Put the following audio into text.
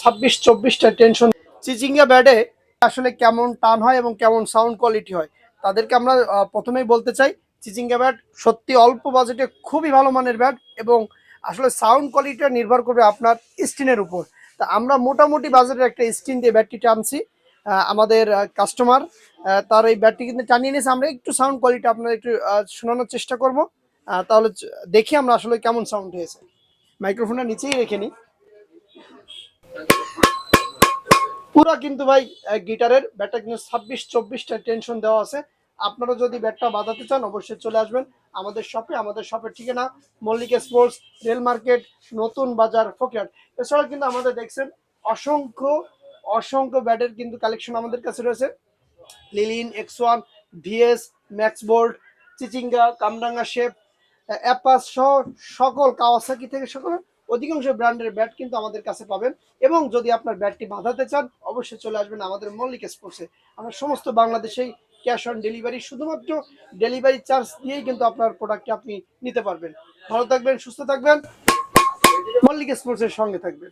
ছাব্বিশ, চব্বিশটা টেনশন চিচিঙ্গা ব্যাডে আসলে কেমন টান হয় এবং কেমন সাউন্ড কোয়ালিটি হয়? তাদেরকে আমরা প্রথমেই বলতে চাই, চিচিঙ্গা ব্যাট সত্যি অল্প বাজেটে খুবই ভালো মানের ব্যাট এবং আসলে সাউন্ড কোয়ালিটিটা নির্ভর করবে আপনার স্ক্রিনের উপর। তা আমরা মোটামুটি বাজেটের একটা স্ক্রিন দিয়ে ব্যাটটি টানছি আমাদের কাস্টমার তার এই ব্যাটটি কিন্তু টানিয়ে নিয়েছে। আমরা একটু সাউন্ড কোয়ালিটি আপনার একটু শোনানোর চেষ্টা করব। তাহলে দেখি আমরা আসলে কেমন সাউন্ড হয়েছে। মাইক্রোফোনটা নিচেই রেখে নিই। পুরো কিন্তু ভাই গিটারের ব্যাটটা কিন্তু ছাব্বিশ, চব্বিশটা টেনশন দেওয়া আছে। আপনারা যদি ব্যাটটা বাঁধাতে চান, অবশ্যই চলে আসবেন আমাদের শপে। আমাদের শপের ঠিকানা মল্লিক স্পোর্টস, রেল মার্কেট, নতুন বাজার ফকিয়াট এছাড়া কিন্তু আমাদের দেখছেন অসংখ্য অসংখ্য ব্যাটের কিন্তু কালেকশন আমাদের কাছে রয়েছে। লিলিন, X one, VS, max bolt, চিচিঙ্গা, কামরাঙ্গা শেপ অ্যাপাস সহ সকল কাওয়াসাকি থেকে সকল অধিকাংশ ব্র্যান্ডের ব্যাট কিন্তু আমাদের কাছে পাবেন। এবং যদি আপনার ব্যাটটি বাঁধাতে চান, অবশ্যই চলে আসবেন আমাদের মল্লিক স্পোর্টসে। আমরা সমস্ত বাংলাদেশেই ক্যাশ অন ডেলিভারি, শুধুমাত্র ডেলিভারি চার্জ দিয়েই কিন্তু আপনার প্রোডাক্টটি আপনি নিতে পারবেন। ভালো থাকবেন, সুস্থ থাকবেন। মল্লিক স্পোর্টসের সঙ্গে থাকবেন।